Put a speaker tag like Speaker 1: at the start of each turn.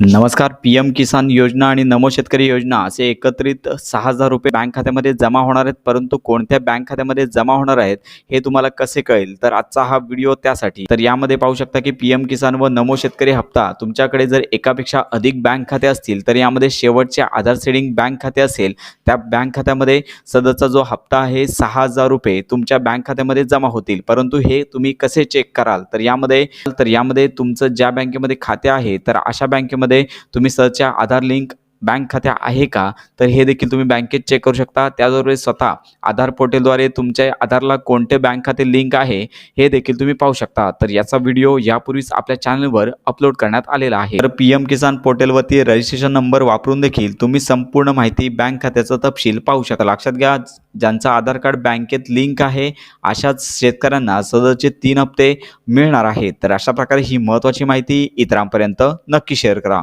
Speaker 1: नमस्कार P M किसान योजना आणि नमो शेतकरी योजना असे एकत्रित सहा हजार रुपये बँक खात्यामध्ये जमा होणार आहेत परंतु कोणत्या बँक खात्यामध्ये जमा होणार आहेत हे तुम्हाला कसे कळेल? तर आजचा हा व्हिडिओ त्यासाठी. तर यामध्ये पाहू शकता की पी एम किसान व नमो शेतकरी हप्ता तुमच्याकडे जर एकापेक्षा अधिक बँक खाते असतील तर यामध्ये शेवटचे आधार सेडिंग बँक खाते असेल त्या बँक खात्यामध्ये सदरचा जो हप्ता आहे सहा हजार रुपये तुमच्या बँक खात्यामध्ये जमा होतील. परंतु हे तुम्ही कसे चेक कराल? तर यामध्ये तर यामध्ये तुमचं ज्या बँकेमध्ये खाते आहे तर अशा बँकेमध्ये तुम्ही सरच्या आधार लिंक बँक खाते आहे का? तर हे देखील तुम्ही बँकेत चेक करू शकता. त्याचबरोबर स्वतः आधार पोर्टलद्वारे तुमच्या आधारला कोणते बँक खाते लिंक आहे हे देखील तुम्ही पाहू शकता. तर याचा व्हिडिओ यापूर्वीच आपल्या चॅनलवर अपलोड करण्यात आलेला आहे. तर पी एम किसान पोर्टलवरती रजिस्ट्रेशन नंबर वापरून देखील तुम्ही संपूर्ण माहिती बँक खात्याचा तपशील पाहू शकता. लक्षात घ्या ज्यांचं आधार कार्ड बँकेत लिंक आहे अशाच शेतकऱ्यांना सदरचे तीन हप्ते मिळणार आहेत. तर अशा प्रकारे ही महत्त्वाची माहिती इतरांपर्यंत नक्की शेअर करा.